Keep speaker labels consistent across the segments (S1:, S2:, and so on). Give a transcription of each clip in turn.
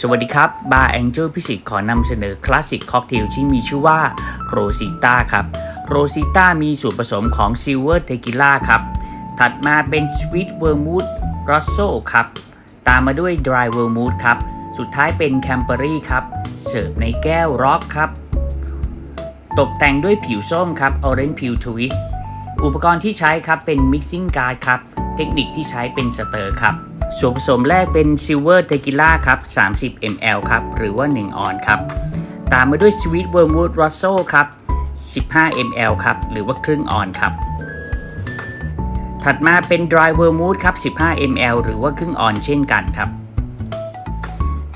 S1: สวัสดีครับ บาร์แองเจิลพิสิทธิ์ขอนำเสนอคลาสสิกค็อกเทลที่มีชื่อว่าโรซิต้าครับ โรซิต้ามีส่วนผสมของซิลเวอร์เทกิล่าครับ ถัดมาเป็นสวีทเวอร์มูดรอสโซครับ ตามมาด้วยดรายเวอร์มูดครับ สุดท้ายเป็นแคมเปอรี่ครับ เสิร์ฟในแก้วร็อกครับ ตกแต่งด้วยผิวส้มครับ Orange Peel Twist อุปกรณ์ที่ใช้ครับเป็น Mixing Guard ครับ เทคนิคที่ใช้เป็นสเตอร์ครับ ส่วนผสมแรกเป็น Silver Tequila ครับ 30 ml ครับ หรือว่า 1 ออนครับ ตามมาด้วย Sweet Vermouth Rosso ครับ 15 ml ครับ หรือว่าครึ่งออนครับ ถัดมาเป็น Dry Vermouth ครับ 15 ml หรือว่าครึ่งออนเช่นกันครับ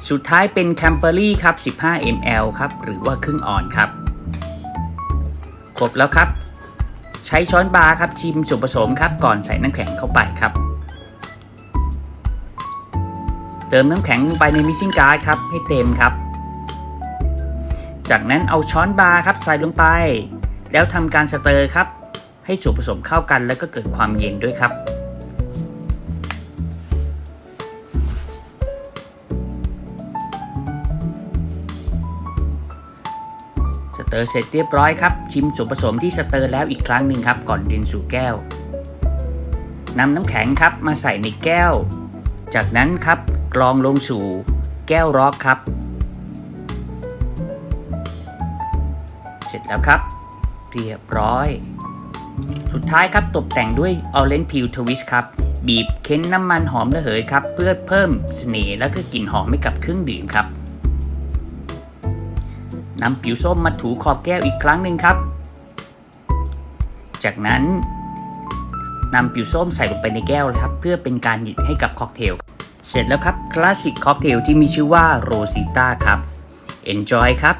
S1: สุดท้ายเป็น Camperly ครับ 15 ml ครับ หรือว่าครึ่งออนครับ ครบแล้วครับ ใช้ช้อนบาร์ครับชิมส่วนผสมครับ ก่อนใส่น้ำแข็งเข้าไปครับ เติมน้ำแข็งลงไปในมิซิ่งการ์ดครับให้เต็มครับ จากนั้นเอาช้อนบาร์ครับใส่ลงไป แล้วทำการสเตอร์ครับ ให้ส่วนผสมเข้ากันแล้วก็เกิดความเย็นด้วยครับสเตอร์เสร็จเรียบร้อยครับ ชิมส่วนผสมที่สเตอร์แล้วอีกครั้งหนึ่งครับ ก่อนดินสู่แก้วนำน้ำแข็งครับมาใส่ในแก้ว จากนั้นครับ กรองลงสู่แก้วร็อกครับ เสร็จแล้วครับ เรียบร้อย สุดท้ายครับตกแต่งด้วย Orange Peel Twist ครับ บีบเค้นน้ำมันหอมระเหยครับ เพื่อเพิ่มเสน่ห์และก็กลิ่นหอมให้กับเครื่องดื่มครับนำผิวส้มมาถูขอบแก้วอีกครั้งหนึ่งครับ จากนั้นนำผิวส้มใส่ลงไปในแก้วเลยครับ เพื่อเป็นการหยิบให้กับค็อกเทล เสร็จแล้วครับคลาสสิกค็อกเทลที่มีชื่อว่าโรซิต้าครับ Enjoy ครับ